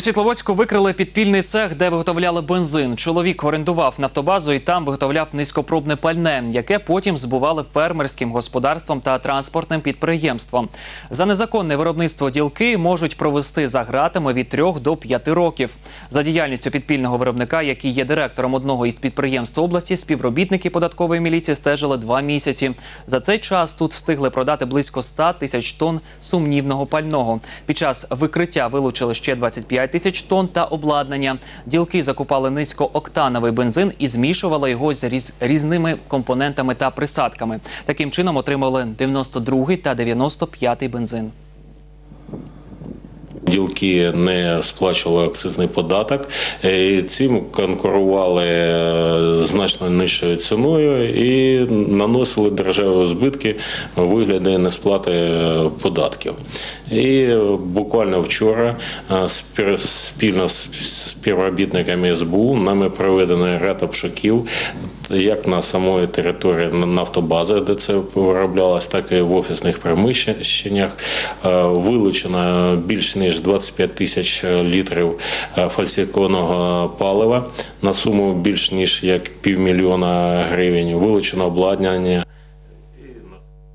У Світловодську викрили підпільний цех, де виготовляли бензин. Чоловік орендував нафтобазу і там виготовляв низькопробне пальне, яке потім збували фермерським господарством та транспортним підприємством. За незаконне виробництво ділки можуть провести за гратами від 3 до 5 років. За діяльністю підпільного виробника, який є директором одного із підприємств області, співробітники податкової міліції стежили два місяці. За цей час тут встигли продати близько 100 тисяч тонн сумнівного пального. Під час викриття вилучили ще 25 тисяч тонн та обладнання. Ділки закупали низькооктановий бензин і змішували його з різ- різними компонентами та присадками. Таким чином отримали 92 та 95 бензин. Ділки не сплачували акцизний податок, е, цим конкурували е, значно нижчою ціною і наносили державі збитки у вигляді несплати е, податків. І буквально вчора спільно з співробітниками СБУ нами проведено ряд обшуків як на самої території нафтобази, де це вироблялось, так і в офісних приміщеннях. Е, Вилучено більш ніж 25 тисяч літрів е, фальсифікованого палива на суму більш ніж як півмільйона гривень. Вилучено обладнання.